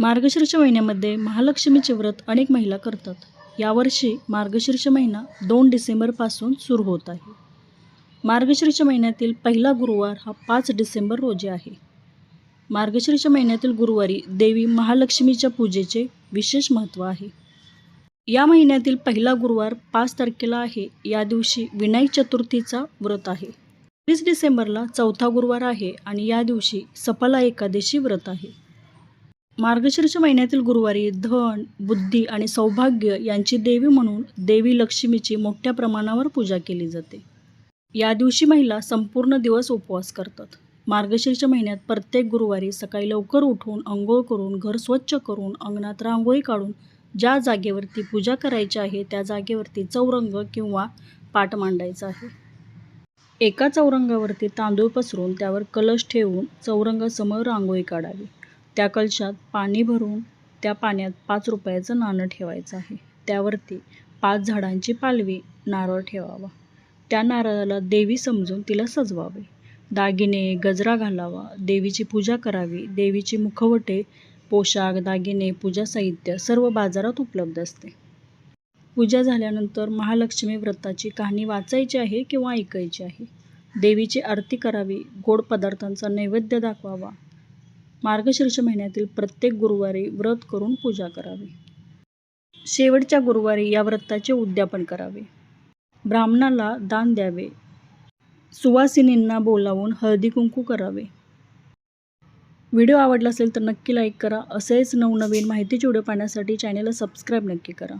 मार्गशीर्ष महिन्यामध्ये महालक्ष्मीचे व्रत अनेक महिला करतात. यावर्षी मार्गशीर्ष महिना दोन डिसेंबरपासून सुरू होत आहे. मार्गशीर्ष महिन्यातील पहिला गुरुवार हा पाच डिसेंबर रोजी आहे. मार्गशीर्ष महिन्यातील गुरुवारी देवी महालक्ष्मीच्या पूजेचे विशेष महत्त्व आहे. या महिन्यातील पहिला गुरुवार पाच तारखेला आहे. या दिवशी विनायक चतुर्थीचा व्रत आहे. वीस डिसेंबरला चौथा गुरुवार आहे आणि या दिवशी सफला एकादशी व्रत आहे. मार्गशीर्ष महिन्यातील गुरुवारी धन बुद्धी आणि सौभाग्य यांची देवी म्हणून देवी लक्ष्मीची मोठ्या प्रमाणावर पूजा केली जाते. या दिवशी महिला संपूर्ण दिवस उपवास करतात. मार्गशीर्ष महिन्यात प्रत्येक गुरुवारी सकाळी लवकर उठून अंघोळ करून घर स्वच्छ करून अंगणात रांगोळी काढून ज्या जागेवरती पूजा करायची आहे त्या जागेवरती चौरंग किंवा पाट मांडायचा आहे. एका चौरंगावरती तांदूळ पसरून त्यावर कलश ठेवून चौरंगासमोर रांगोळी काढावी. त्या कलशात पाणी भरून त्या पाण्यात पाच रुपयाचं नाणं ठेवायचं आहे. त्यावरती पाच झाडांची पालवी नारळ ठेवावा. त्या नारळाला देवी समजून तिला सजवावे. दागिने गजरा घालावा. देवीची पूजा करावी. देवीची मुखवटे पोशाख दागिने पूजा साहित्य सर्व बाजारात उपलब्ध असते. पूजा झाल्यानंतर महालक्ष्मी व्रताची कहाणी वाचायची आहे किंवा ऐकायची आहे? देवीची आरती करावी गोड पदार्थांचा नैवेद्य दाखवावा मार्गशीर्ष महिन्यातील प्रत्येक गुरुवारी व्रत करून पूजा करावी. शेवटच्या गुरुवारी या व्रताचे उद्यापन करावे. ब्राह्मणाला दान द्यावे. सुवासिनींना बोलावून हळदी कुंकू करावे. व्हिडिओ आवडला असेल तर नक्की लाईक करा. असेच नवनवीन माहितीचे व्हिडिओ पाहण्यासाठी चॅनेलला सबस्क्राईब नक्की करा.